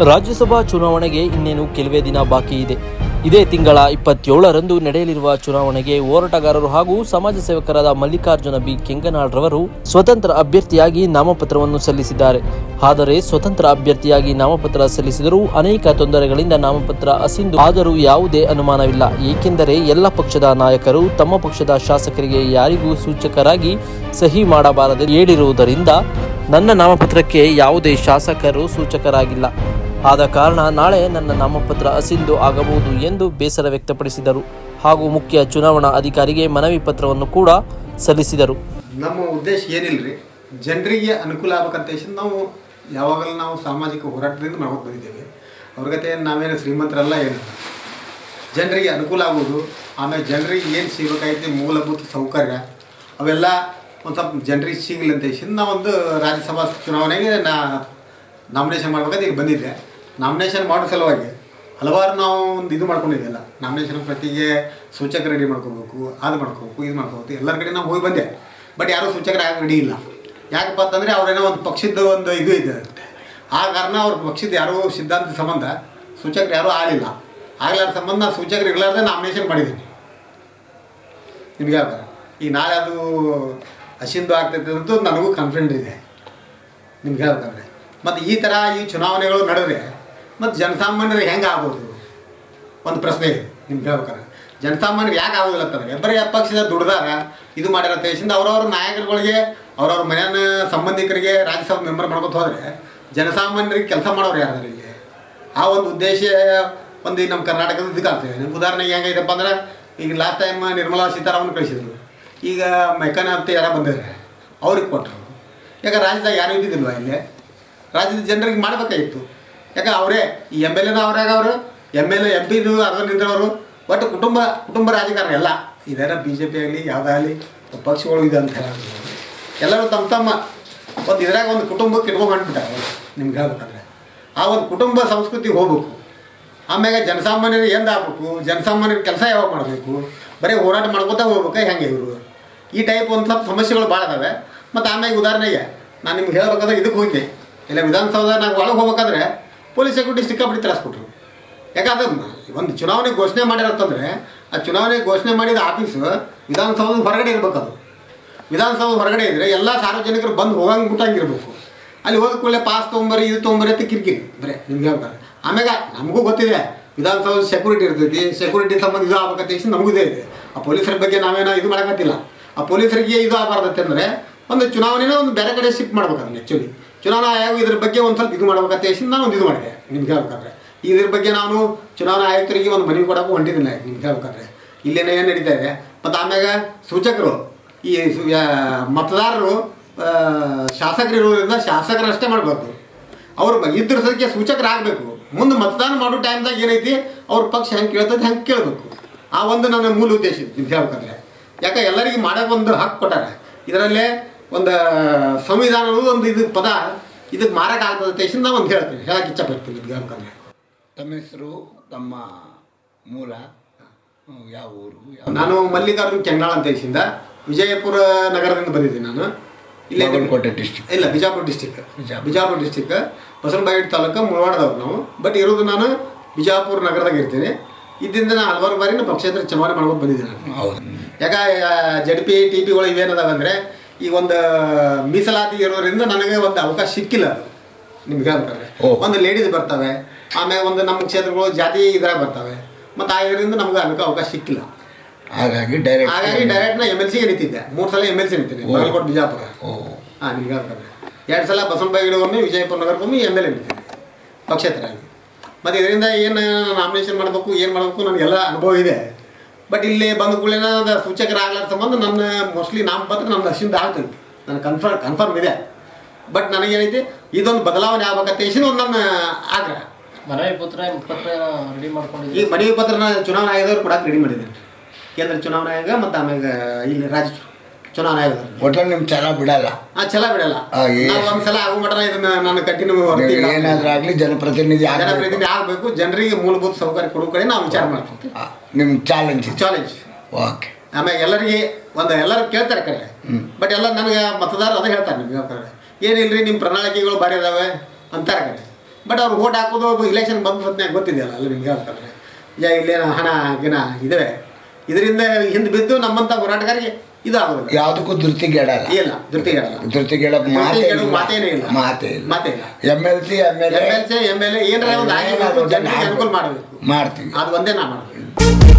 ರಾಜ್ಯಸಭಾ ಚುನಾವಣೆಗೆ ಇನ್ನೇನು ಕೆಲವೇ ದಿನ ಬಾಕಿ ಇದೆ. ಇದೇ ತಿಂಗಳ ಇಪ್ಪತ್ತೇಳರಂದು ನಡೆಯಲಿರುವ ಚುನಾವಣೆಗೆ ಹೋರಾಟಗಾರರು ಹಾಗೂ ಸಮಾಜ ಸೇವಕರಾದ ಮಲ್ಲಿಕಾರ್ಜುನ ಬಿ. ಕೆಂಗನಾಳ್ರವರು ಸ್ವತಂತ್ರ ಅಭ್ಯರ್ಥಿಯಾಗಿ ನಾಮಪತ್ರವನ್ನು ಸಲ್ಲಿಸಿದ್ದಾರೆ. ಆದರೆ ಸ್ವತಂತ್ರ ಅಭ್ಯರ್ಥಿಯಾಗಿ ನಾಮಪತ್ರ ಸಲ್ಲಿಸಿದರೂ ಅನೇಕ ತೊಂದರೆಗಳಿಂದ ನಾಮಪತ್ರ ಅಸಿಂದು ಆದರೂ ಯಾವುದೇ ಅನುಮಾನವಿಲ್ಲ. ಏಕೆಂದರೆ ಎಲ್ಲ ಪಕ್ಷದ ನಾಯಕರು ತಮ್ಮ ಪಕ್ಷದ ಶಾಸಕರಿಗೆ ಯಾರಿಗೂ ಸೂಚಕರಾಗಿ ಸಹಿ ಮಾಡಬಾರದೆ ಹೇಳಿರುವುದರಿಂದ ನನ್ನ ನಾಮಪತ್ರಕ್ಕೆ ಯಾವುದೇ ಶಾಸಕರು ಸೂಚಕರಾಗಿಲ್ಲ. ಆದ ಕಾರಣ ನಾಳೆ ನನ್ನ ನಾಮಪತ್ರ ಅಸಿಂಧು ಆಗಬಹುದು ಎಂದು ಬೇಸರ ವ್ಯಕ್ತಪಡಿಸಿದರು ಹಾಗೂ ಮುಖ್ಯ ಚುನಾವಣಾ ಅಧಿಕಾರಿಗೆ ಮನವಿ ಪತ್ರವನ್ನು ಕೂಡ ಸಲ್ಲಿಸಿದರು. ನಮ್ಮ ಉದ್ದೇಶ ಏನಿಲ್ಲ ರೀ ಜನರಿಗೆ ಅನುಕೂಲ ಆಗ್ಬೇಕಂತ ನಾವು ಯಾವಾಗಲೂ ನಾವು ಸಾಮಾಜಿಕ ಹೋರಾಟದಿಂದ ಮಾಡ್ಕೊಂಡು ಬಂದಿದ್ದೇವೆ. ಅವ್ರ ಕತೆ ನಾವೇನು ಶ್ರೀಮಂತರಲ್ಲ ಏನು? ಜನರಿಗೆ ಅನುಕೂಲ ಆಗೋದು ಆಮೇಲೆ ಜನರಿಗೆ ಏನು ಸಿಗಬೇಕಾಗಿತ್ತು, ಮೂಲಭೂತ ಸೌಕರ್ಯ, ಅವೆಲ್ಲ ಒಂದು ಸ್ವಲ್ಪ ಜನರಿಗೆ ಸಿಗಲಿ ಅಂತ ಹೇಳಿ ನಾವೊಂದು ರಾಜ್ಯಸಭಾ ಚುನಾವಣೆಗೆ ನಾ ನಾಮಿನೇಷನ್ ಮಾಡ್ಬೇಕಂತ ಈಗ ಬಂದಿದ್ದೆ. ನಾಮಿನೇಷನ್ ಮಾಡೋ ಸಲುವಾಗಿ ಹಲವಾರು ನಾವು ಒಂದು ಇದು ಮಾಡ್ಕೊಂಡಿದ್ದೆಲ್ಲ ನಾಮಿನೇಷನ್ ಪ್ರತಿಗೆ ಸೂಚಕ ರೆಡಿ ಮಾಡ್ಕೋಬೇಕು, ಅದು ಮಾಡ್ಕೋಬೇಕು, ಇದು ಮಾಡ್ಕೋಬೇಕು, ಎಲ್ಲರ ಕಡೆ ನಾವು ಹೋಗಿ ಬಂದೆ. ಬಟ್ ಯಾರೂ ಸೂಚಕರು ಯಾಕೆ ರೆಡಿ ಇಲ್ಲ. ಯಾಕಪ್ಪ ಅಂತಂದರೆ ಅವ್ರೇನೋ ಒಂದು ಪಕ್ಷದ ಒಂದು ಇದು ಇದೆ. ಆ ಕಾರಣ ಅವ್ರ ಪಕ್ಷದ ಯಾರೂ ಸಿದ್ಧಾಂತ ಸಂಬಂಧ ಸೂಚಕರು ಯಾರೂ ಆಗಲಿಲ್ಲ. ಆಗಲಾರ ಸಂಬಂಧ ನಾನು ಸೂಚಕರು ಇರಲಾರ್ದೆ ನಾಮಿನೇಷನ್ ಮಾಡಿದ್ದೀನಿ. ನಿಮ್ಗೆ ಯಾವ ಈ ನಾಳೆ ಅದು ಅಶಿಂದು ಆಗ್ತೈತೆ ಅಂತ ನನಗೂ ಕಾನ್ಫಿಡೆಂಟ್ ಇದೆ. ನಿಮ್ಗೆ ಹೇಳ್ತಾರೆ ಮತ್ತು ಈ ಥರ ಈ ಚುನಾವಣೆಗಳು ನಡೆದ್ರೆ ಮತ್ತು ಜನಸಾಮಾನ್ಯರಿಗೆ ಹೆಂಗೆ ಆಗ್ಬೋದು? ಒಂದು ಪ್ರಶ್ನೆ ಇದೆ, ನಿಮ್ಗೆ ಹೇಳ್ಬೇಕಾರೆ ಜನಸಾಮಾನ್ಯರಿಗೆ ಯಾಕೆ ಆಗೋದಿಲ್ಲ ಅಂತಂದ್ರೆ ಬರೀ ಪಕ್ಷದ ದುಡ್ದಾರ ಇದು ಮಾಡ್ಯಾರ ದೇಶದಿಂದ ಅವ್ರವ್ರ ನಾಯಕರುಗಳಿಗೆ, ಅವ್ರವ್ರ ಮನೆಯ ಸಂಬಂಧಿಕರಿಗೆ ರಾಜ್ಯಸಭಾ ಮೆಂಬರ್ ಮಾಡ್ಕೊತ ಹೋದರೆ, ಜನಸಾಮಾನ್ಯರಿಗೆ ಕೆಲಸ ಮಾಡೋರು ಯಾರು ಇಲ್ಲಿ ಆ ಒಂದು ಉದ್ದೇಶ ಒಂದು ನಮ್ಮ ಕರ್ನಾಟಕದ ಇದಕ್ಕೆ ಆಗ್ತದೆ. ನಿಮ್ಗೆ ಉದಾಹರಣೆಗೆ ಹೆಂಗೈತಪ್ಪ ಅಂದ್ರೆ, ಈಗ ಲಾಸ್ಟ್ ಟೈಮ್ ನಿರ್ಮಲಾ ಸೀತಾರಾಮನ್ ಕಳಿಸಿದ್ರು. ಈಗ ಮೆಕನ ಅಂತ ಯಾರ ಬಂದಿದ್ದಾರೆ, ಅವ್ರಿಗೆ ಕೊಟ್ಟರು ಯಾಕೆ ರಾಜ್ಯದಾಗ ಯಾರು ಇದ್ದಿದ್ದಿಲ್ವಾ ಇಲ್ಲಿ? ರಾಜ್ಯದ ಜನರಿಗೆ ಮಾಡಬೇಕಾಗಿತ್ತು. ಯಾಕೆ ಅವರೇ? ಈ ಎಂ ಎಲ್ ಎನ ಅವರಾಗ ಅವರು M L A M P ಅರ್ಧ ಒಟ್ಟು ಕುಟುಂಬ ಕುಟುಂಬ ರಾಜಕಾರಣ ಎಲ್ಲ. ಇದೇನ ಬಿ ಜೆ ಪಿ ಆಗಲಿ ಯಾವುದಾಗಲಿ ಪಕ್ಷಗಳು ಇದೆ ಅಂತ ಎಲ್ಲರೂ ತಮ್ಮ ತಮ್ಮ. ಒಂದು ಇದ್ರಾಗ ಒಂದು ಕುಟುಂಬಕ್ಕೆ ಇಟ್ಕೊಂಡು ಹೊಂಟ್ಬಿಟ್ಟಾರೆ ನಿಮ್ಗೆ ಹೇಳ್ಬೇಕಂದ್ರೆ. ಆ ಒಂದು ಕುಟುಂಬ ಸಂಸ್ಕೃತಿಗೆ ಹೋಗ್ಬೇಕು. ಆಮ್ಯಾಗ ಜನಸಾಮಾನ್ಯರು ಏನು ಆಗ್ಬೇಕು? ಜನಸಾಮಾನ್ಯರ ಕೆಲಸ ಯಾವಾಗ ಮಾಡಬೇಕು? ಬರೀ ಹೋರಾಟ ಮಾಡ್ಕೊತಾ ಹೋಗ್ಬೇಕು ಹೆಂಗೆ ಇವರು? ಈ ಟೈಪ್ ಒಂದು ಸ್ವಲ್ಪ ಸಮಸ್ಯೆಗಳು ಭಾಳ ಅದಾವೆ. ಮತ್ತು ಆಮ್ಯಾಗ ಉದಾಹರಣೆಗೆ, ನಾನು ನಿಮ್ಗೆ ಹೇಳ್ಬೇಕಂದ್ರೆ ಇದಕ್ಕೆ ಹೋಗಿದ್ದೆ. ಇಲ್ಲ, ವಿಧಾನಸೌಧ ನಾವು ಒಳಗೆ ಹೋಗ್ಬೇಕಾದ್ರೆ ಪೊಲೀಸ್ ಸೆಕ್ಯೂರಿಟಿ ಸಿಕ್ಕಾಪಟ್ಟಿ ತ್ರಾಸ್ಕೊಟ್ರು ಯಾಕಂದ್ರೆ ಒಂದು ಚುನಾವಣೆ ಘೋಷಣೆ ಮಾಡಿರತ್ತಂದ್ರೆ ಆ ಚುನಾವಣೆ ಘೋಷಣೆ ಮಾಡಿದ ಆಫೀಸು ವಿಧಾನಸೌಧದ ಹೊರಗಡೆ ಇರಬೇಕು ಅದು ವಿಧಾನಸೌಧ ಹೊರಗಡೆ ಇದ್ದರೆ ಎಲ್ಲ ಸಾರ್ವಜನಿಕರು ಬಂದು ಹೋಗಂಗೆ ಮುಟ್ಟಂಗಿರ್ಬೇಕು. ಅಲ್ಲಿ ಹೋದ ಕೂಡಲೇ ಪಾಸ್ ತೊಗೊಂಬರಿ, ಇದು ತೊಗೊಂಬರಿ ಅಂತ ಕಿರಿಕಿರಿ. ಬರೀ, ನಿಮ್ಗೆ ಹೇಳ್ತಾರೆ. ಆಮ್ಯಾಗ ನಮಗೂ ಗೊತ್ತಿದೆ, ವಿಧಾನಸೌಧ ಸೆಕ್ಯೂರಿಟಿ ಇರ್ತೈತಿ ಸೆಕ್ಯೂರಿಟಿ ಸಂಬಂಧ ಇದು ಆಗ್ಬೇಕಂತ ನಮಗೂ ಇದೆ. ಆ ಪೊಲೀಸರ ಬಗ್ಗೆ ನಾವೇನೋ ಇದು ಮಾಡಕತ್ತಿಲ್ಲ. ಆ ಪೊಲೀಸರಿಗೆ ಇದು ಆಗಬಾರ್ದತ್ತೆ ಅಂದರೆ ಒಂದು ಚುನಾವಣೆನ ಒಂದು ಬೇರೆ ಕಡೆ ಶಿಫ್ಟ್ ಮಾಡ್ಬೇಕು ಆ್ಯಕ್ಚುಲಿ ಚುನಾವಣಾ ಆಯೋಗ ಇದ್ರ ಬಗ್ಗೆ ಒಂದು ಸ್ವಲ್ಪ ಇದು ಮಾಡ್ಬೇಕಂತ ಹೇಳಿ ನಾನು ಒಂದು ಇದು ಮಾಡಿದೆ, ನಿಮ್ಗೆ ಹೇಳ್ಬೇಕಾದ್ರೆ. ಇದ್ರ ಬಗ್ಗೆ ನಾನು ಚುನಾವಣಾ ಆಯುಕ್ತರಿಗೆ ಒಂದು ಮನವಿ ಕೊಡೋಕೆ ಹೊಂಟಿದ್ದೀನಿ ನಿಮ್ಗೆ ಹೇಳ್ಬೇಕಂದ್ರೆ. ಇಲ್ಲೇನೇ ಏನು ನಡೀತಾ ಇದೆ. ಮತ್ತು ಆಮ್ಯಾಗ ಸೂಚಕರು, ಈ ಮತದಾರರು ಶಾಸಕರು ಇರೋದ್ರಿಂದ ಶಾಸಕರಷ್ಟೇ ಮಾಡಬೇಕು. ಅವ್ರು ಇದ್ರ ಸದ್ಯಕ್ಕೆ ಸೂಚಕರಾಗಬೇಕು ಮುಂದೆ ಮತದಾನ ಮಾಡೋ ಟೈಮ್ದಾಗ ಏನೈತಿ, ಅವ್ರ ಪಕ್ಷ ಹೆಂಗೆ ಕೇಳ್ತದೆ ಹೆಂಗೆ ಕೇಳಬೇಕು. ಆ ಒಂದು ನನ್ನ ಮೂಲ ಉದ್ದೇಶ ನಿಮ್ಗೆ ಹೇಳ್ಬೇಕಂದ್ರೆ. ಯಾಕೆ, ಎಲ್ಲರಿಗೆ ಮಾಡೋಕೆ ಒಂದು ಹಕ್ಕು ಕೊಟ್ಟಾರೆ. ಇದರಲ್ಲೇ ಒಂದು ಸಂವಿಧಾನ ಅನ್ನೋದು ಒಂದು ಇದು ಪದ ಇದಕ್ಕೆ ಮಾರಕ ಆಗ್ತದೆ ಅಂತ ಒಂದು ಹೇಳ್ತೀನಿ. ಹೇಳಕ್ಕೆ ಇಚ್ಛಪಡ್ತೀನಿ ಹೇಳ್ಬೇಕಂದ್ರೆ ತಮ್ಮ ಹೆಸರು ತಮ್ಮ ಮೂಲ ಯಾವ ಊರು ನಾನು ಮಲ್ಲಿಕಾರ್ಜುನ್ ಕೆಂಗಾಳ ಅಂತ ದೇಶದಿಂದ ವಿಜಯಪುರ ನಗರದಿಂದ ಬಂದಿದ್ದೀನಿ ನಾನು. ಇಲ್ಲೇ ಕೋಟೆ ಡಿಸ್ಟ್ರಿಕ್ಟ್ ಇಲ್ಲ ಬಿಜಾಪುರ ಡಿಸ್ಟಿಕ್ ಬಿಜಾಪುರ. ಡಿಸ್ಟಿಕ್ ಬಸವನಬಾಯಿ ತಾಲೂಕು ಮುಳವಾಡದವ್ರು ನಾವು. ಬಟ್ ಇರೋದು ನಾನು ಬಿಜಾಪುರ ನಗರದಾಗ ಇರ್ತೀನಿ. ಇದರಿಂದ ನಾನು ಹಲವಾರು ಬಾರಿ ನಮ್ಮ ಪಕ್ಷೇತರ ಚುನಾವಣೆ ಮಾಡ್ಕೊಂಡು ಬಂದಿದ್ದೀನಿ ನಾನು. ಹೌದು. ಯಾಕ ಜಡ್ ಪಿ ಟಿ ಪಿಗಳು ಏನಿದಾವೆ ಅಂದರೆ ಈ ಒಂದು ಮೀಸಲಾತಿ ಇರೋದ್ರಿಂದ ನನಗೆ ಒಂದು ಅವಕಾಶ ಸಿಕ್ಕಿಲ್ಲ ಅದು. ನಿಮ್ಗೆ ಹೇಳ್ಬೇಕಾದ್ರೆ. ಒಂದು ಲೇಡೀಸ್ ಬರ್ತವೆ ಆಮೇಲೆ ಒಂದು ನಮ್ಮ ಕ್ಷೇತ್ರಗಳು ಜಾತಿ ಇದ್ರಾಗ ಬರ್ತವೆ. ಮತ್ತು ಆ ಇದರಿಂದ ನಮ್ಗೆ ಅದಕ್ಕೆ ಅವಕಾಶ ಸಿಕ್ಕಿಲ್ಲ. ಹಾಗಾಗಿ ಡೈರೆಕ್ಟ್ ಹಾಗಾಗಿ ಡೈರೆಕ್ಟ್ ನಾ ಎಂ ಎಲ್ ಸಿಗೆ ನಿಂತಿದ್ದೆ. ಮೂರು ಸಲ ಎಂ ಎಲ್ ಸಿ ನಿಂತೀನಿ ಓ. ಬಾಗಲಕೋಟೆ ಬಿಜಾಪುರ. ಹಾಂ ನಿಮ್ಗೆ ಹೇಳ್ತಾರೆ ಎರಡು ಸಲ ಬಸವನಬಾಯಿಗೊಮ್ಮೆ ವಿಜಯಪುರ ನಗರಕ್ಕೊಮ್ಮೆ ಎಂ ಎಲ್ ಎ ನಿಂತೀನಿ ಪಕ್ಷೇತರಾಗಿ. ಮತ್ತು ಇದರಿಂದ ಏನು ನಾಮಿನೇಷನ್ ಮಾಡಬೇಕು ಏನು ಮಾಡಬೇಕು ನನಗೆಲ್ಲ ಅನುಭವ ಇದೆ. ಬಟ್ ಇಲ್ಲಿ ಬಂದ ಕೂಡಲೇ ಅದು ಸೂಚಕರಾಗ್ಲಾರ ಸಂಬಂಧ ನನ್ನ ಮೋಸ್ಟ್ಲಿ ನಾಮಪತ್ರ ನನ್ನ ಅಷ್ಟಿಂದ ಆಗ್ತೈತಿ ನನಗೆ ಕನ್ಫರ್ಮ್ ಕನ್ಫರ್ಮ್ ಇದೆ. ಬಟ್ ನನಗೇನೈತಿ ಇದೊಂದು ಬದಲಾವಣೆ ಆಗ್ಬೇಕತ್ತೆ ಹೇಳಿ ಒಂದು ನನ್ನ ಆಗ್ರಹ. ಮನವಿ ಪತ್ರ ಪತ್ರ ರೆಡಿ ಈ ಮನವಿ ಪತ್ರನ ಚುನಾವಣಾ ಆಯೋಗದವ್ರು ಕೊಡಕ್ಕೆ ರೆಡಿ ಮಾಡಿದ್ದೀನಿ ಕೇಂದ್ರ ಚುನಾವಣಾ ಆಯೋಗ ಮತ್ತು ಆಮೇಲೆ ಇಲ್ಲಿ ರಾಜ್ಯ ಚುನಾವಣಾ ಆಯೋಗದವ್ರು ಒಟ್ಟಲ್ಲಿ ನಿಮ್ಮ ಛಲ ಬಿಡಲ್ಲ. ಆ ಛಲ ಬಿಡಲ್ಲ. ಆ, ಏ- ನಾವು ಒಂದ್ಸಲ ಆಗೋ ಮಟನ ಇದನ್ನ ನಾನು ಕಂಟಿನ್ಯೂ ನೀವು ಏನಾದ್ರೂ ಆಗಲಿ ಜನಪ್ರತಿನಿಧಿ ಆಗ್ಬೇಕು. ಜನಪ್ರತಿನಿಧಿ ಆಗಬೇಕು. ಜನರಿಗೆ ಮೂಲಭೂತ ಸೌಕರ್ಯ ಕೊಡೋ ಕಡೆ ನಾವು ವಿಚಾರ ಮಾಡ್ತೀವಿ. ಆ, ನಿಮ್ಮ ಚಾಲೆಂಜ್ ಚಾಲೆಂಜ್ ಓಕೆ ಆಮೇಲೆ ಎಲ್ಲರಿಗೆ ಒಂದು ಎಲ್ಲರೂ ಕೇಳ್ತಾರೆ ಕಡೆ. ಬಟ್ ಎಲ್ಲ ನನಗೆ ಮತದಾರ ಅದೇ ಹೇಳ್ತಾರೆ ನಿಮ್ಗೆ ಕರೆ ಏನಿಲ್ರಿ ನಿಮ್ಮ ಪ್ರಣಾಳಿಕೆಗಳು ಭಾರಿ ಅದಾವೆ ಅಂತಾರೆ ಕಡೆ. ಬಟ್ ಅವ್ರು ಓಟ್ ಹಾಕೋದು ಇಲೆಕ್ಷನ್ ಬಂದ ಹೊತ್ತಿನಾಗ ಗೊತ್ತಿದೆಯಲ್ಲ ಅಲ್ಲಿ ನಿಮ್ಗೆ ಹೇಳ್ತಾರೆ. ಯಾ ಇಲ್ಲೇನೋ ಹಣ ಗಿನ ಇದಾವೆ. ಇದರಿಂದ ಹಿಂದೆ ಬಿದ್ದು ನಮ್ಮಂಥ ಹೋರಾಟಗಾರರಿಗೆ ಇದು ಆಗೋದಿಲ್ಲ ಯಾವುದಕ್ಕೂ ಧೃತಿಗೇಡಲ್ಲ ಇಲ್ಲ ಧೃತಿಗೇಡಲ್ಲ ಧೃತಿಗೆಡಕ್ ಮಾತೇ ಇಲ್ಲ. ಮಾತೇನೇ ಇಲ್ಲ. ಮಾತೇ ಇಲ್ಲ. ಮಾತೇ ಇಲ್ಲ. M L C M L M L C M L A ಏನಾರ ಒಂದು ಜನರಿಗೆ ಅನುಕೂಲ ಮಾಡಬೇಕು. ಮಾಡ್ತೀವಿ. ಅದು ಒಂದೇ ನಾ ಮಾಡಬೇಕು